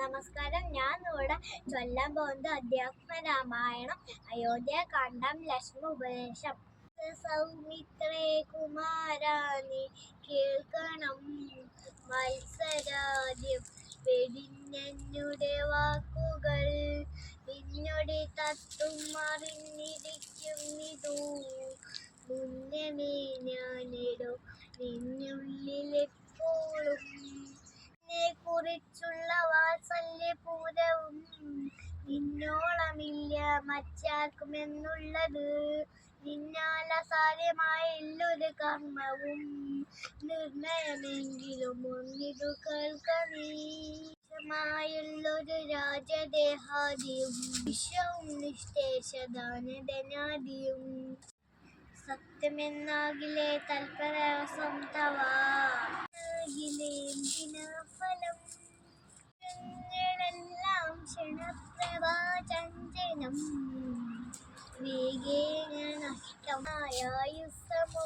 നമസ്കാരം. ഞാൻ ഇവിടെ ചൊല്ലാൻ പോകുന്നത് അധ്യാത്മ രാമായണം അയോധ്യ കണ്ടം ലക്ഷ്മ ഉപദേശം. സൗമിത്രേ കുമാരാനി കേൾക്കണം. മത്സരാദ്യം വെടിഞ്ഞെന്നുടെ വാക്കുകൾ. നിന്നോട് തത്തും മറിഞ്ഞിരിക്കും ഇതൂ. മുന്നമേ ഞാനിടും നിന്നുള്ളിലെപ്പോഴും നിന്നോളമില്ല മറ്റാർക്കും എന്നുള്ളത് നിന്നാൽ അസാധ്യമായ എല്ലൊരു കർമ്മവും നിർണയമെങ്കിലും ഒന്നിതു കേൾക്കണീശമായുള്ളൊരു രാജദേഹാദിയും വിശ്വവും നിഷ്ഠേശദാനധനാദിയും സത്യമെന്നാകിലേ തൽപരസം തവ. ഫലം प्रवाचञ्जनं वेगेन नष्टमायायुस्तमो